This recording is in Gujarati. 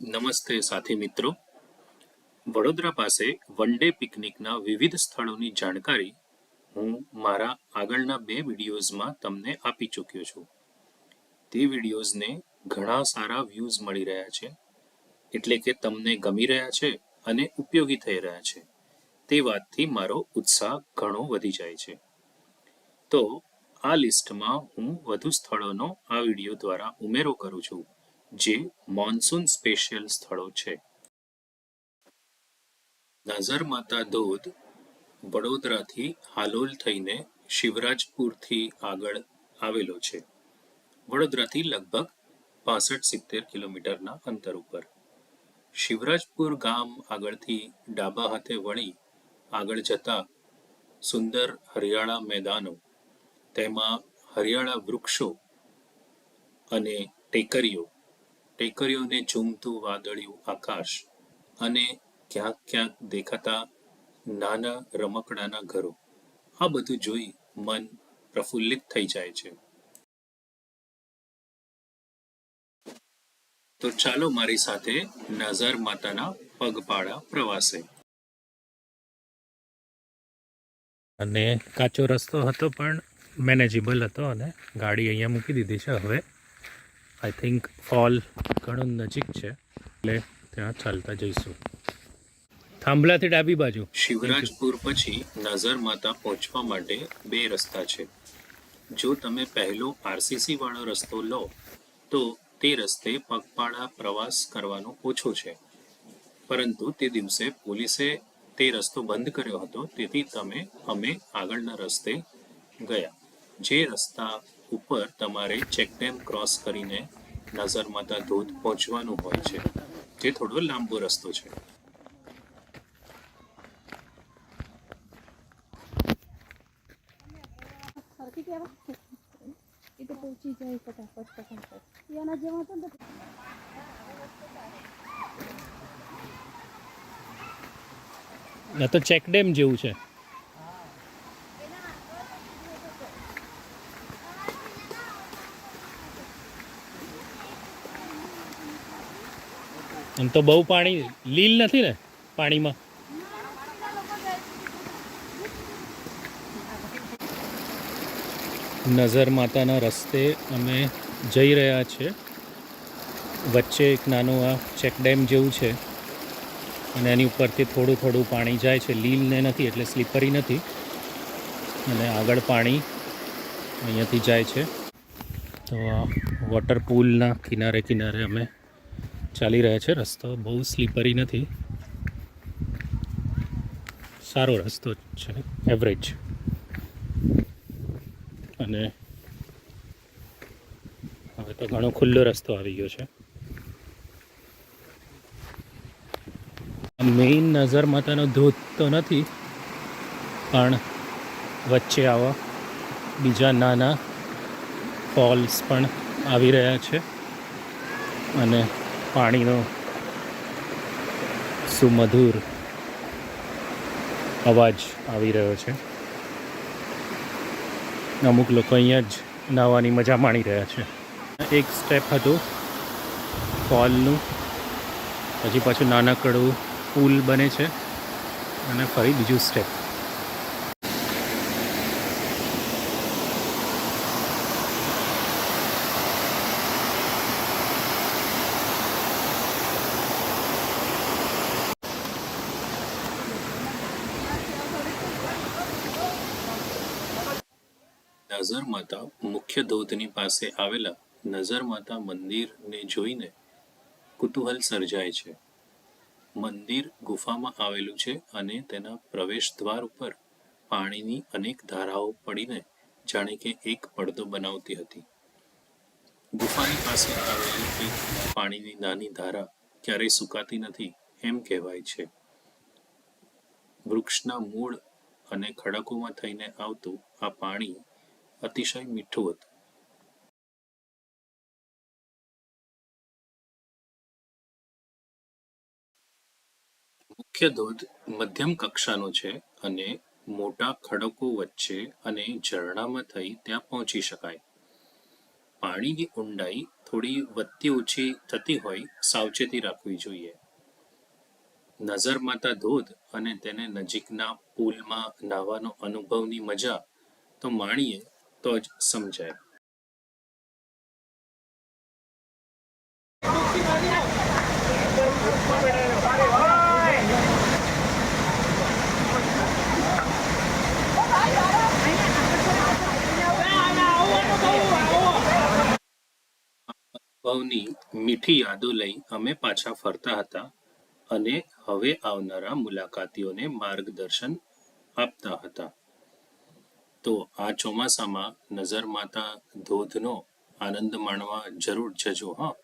નમસ્તે સાથી મિત્રો. વડોદરા પાસે વન ડે પિકનિકના વિવિધ સ્થળોની જાણકારી હું મારા આગળના બે વિડીયોઝમાં તમને આપી ચૂક્યો છું. તે વિડીયોઝને ઘણા સારા વ્યૂઝ મળી રહ્યા છે, એટલે કે તમને ગમી રહ્યા છે અને ઉપયોગી થઈ રહ્યા છે. તે વાતથી મારો ઉત્સાહ ઘણો વધી જાય છે. તો આ લિસ્ટમાં હું વધુ સ્થળોનો આ વીડિયો દ્વારા ઉમેરો કરું છું. જે મોન્સૂન સ્પેશિયલ સ્થળો છે. નઝર ધોધ વડોદરાથી હાલોલ થઈને શિવરાજપુરથી આગળ આવેલો છે. વડોદરાથી લગભગ પાસઠ સિત્તેર કિલોમીટરના અંતર ઉપર. શિવરાજપુર ગામ આગળથી ડાબા હાથે વળી આગળ જતા સુંદર હરિયાળા મેદાનો, તેમાં હરિયાળા વૃક્ષો અને ટેકરીઓ ટેકરીઓને ઝૂમતું વાદળિયું આકાશ અને ક્યાંક ક્યાંક દેખાતા નાના રમકડાના ઘરો. આ બધું જોઈ મન પ્રફુલ્લિત થઈ જાય છે. તો ચાલો મારી સાથે નાઝર માતાના પગપાળા પ્રવાસે. અને કાચો રસ્તો હતો પણ મેનેજેબલ હતો અને ગાડી અહીંયા મૂકી દીધી છે હવે. આઈ થિંક ફોલ ઘણું નજીક છે. એટલે ત્યાં ચાલતા જઈશું. થાંભલાથી ડાબી બાજુ. શિવરાજપુર પછી નઝર માતા પહોંચવા માટે બે રસ્તા છે. જો તમે પહેલો આરસીસી વાળો રસ્તો લો, તો તે રસ્તે પગપાળા પ્રવાસ કરવાનો ઓછો છે. પરંતુ તે દિવસે પોલીસે તે રસ્તો બંધ કર્યો હતો, તેથી તમે અમે આગળના રસ્તે ગયા. જે રસ્તા ઉપર તમારે ચેકડેમ ક્રોસ કરીને નઝર માતા ધોધ પહોંચવાનું હોય છે. જે થોડો લાંબો રસ્તો છે. એ તો પહોંચી જાય ફટાફટ ફટાફટ. એના જેવા ને તો ચેકડેમ જેવું છે. આમ તો બહુ પાણી લીલ નથી ને પાણીમાં? નજર માતાના રસ્તે અમે જઈ રહ્યા છીએ વચ્ચે એક નાનું આ ચેકડેમ જેવું છે અને એની ઉપરથી થોડું થોડું પાણી જાય છે. લીલને નથી, એટલે સ્લીપરી નથી. અને આગળ પાણી અહીંયાથી જાય છે. તો વોટર પૂલના કિનારે કિનારે અમે ચાલી રહ્યા છે. રસ્તો બહુ સ્લીપરી નથી. સારો રસ્તો છે. એવરેજ અને હવે તો ઘણો ખુલ્લો રસ્તો આવી ગયો છે. મેઇન નજર માતાનો ધોધ તો નથી, પણ વચ્ચે આવા બીજા નાના ફોલ્સ પણ આવી રહ્યા છે. અને પાણીનો સુમધુર અવાજ આવી રહ્યો છે. અમુક લોકો અહીંયા જ નાહવાની મજા માણી રહ્યા છે. એક સ્ટેપ હતું. ફોલનું. પછી પાછું નાનકડું પુલ બને છે. અને ફરી બીજું સ્ટેપ નઝર માતા મુખ્ય ધોધની પાસે આવેલા નઝર માતા મંદિરને જોઈને કુતૂહલ સર્જાય છે. મંદિર ગુફામાં આવેલું છે અને તેના પ્રવેશ દ્વાર ઉપર પાણીની અનેક ધારાઓ પડીને જાણે કે એક પડદો બનાવતી હતી. ગુફાની પાસે આવેલી એક પાણીની નાની ધારા ક્યારેય સુકાતી નથી એમ કહેવાય છે. વૃક્ષના મૂળ અને ખડકોમાં થઈને આવતું આ પાણી અતિશય મીઠું હતું. મુખ્ય ધોધ મધ્યમ કક્ષાનો છે અને મોટા ખડકો વચ્ચે અને ઝરણામાં થઈ ત્યાં પહોંચી શકાય. પાણીની ઊંડાઈ થોડી વધતી ઓછી થતી હોય સાવચેતી રાખવી જોઈએ. નજર માતા ધોધ અને તેને નજીકના પુલમાં નાહવાનો અનુભવની મજા તો માણીએ તો જ સમજાય. અનુભવની મીઠી યાદો લઈ અમે પાછા ફરતા હતા અને હવે આવનારા મુલાકાતીઓને માર્ગદર્શન આપતા હતા. તો આ ચોમાસામાં નજર માતા ધોધનો આનંદ માણવા જરૂર જજો હા.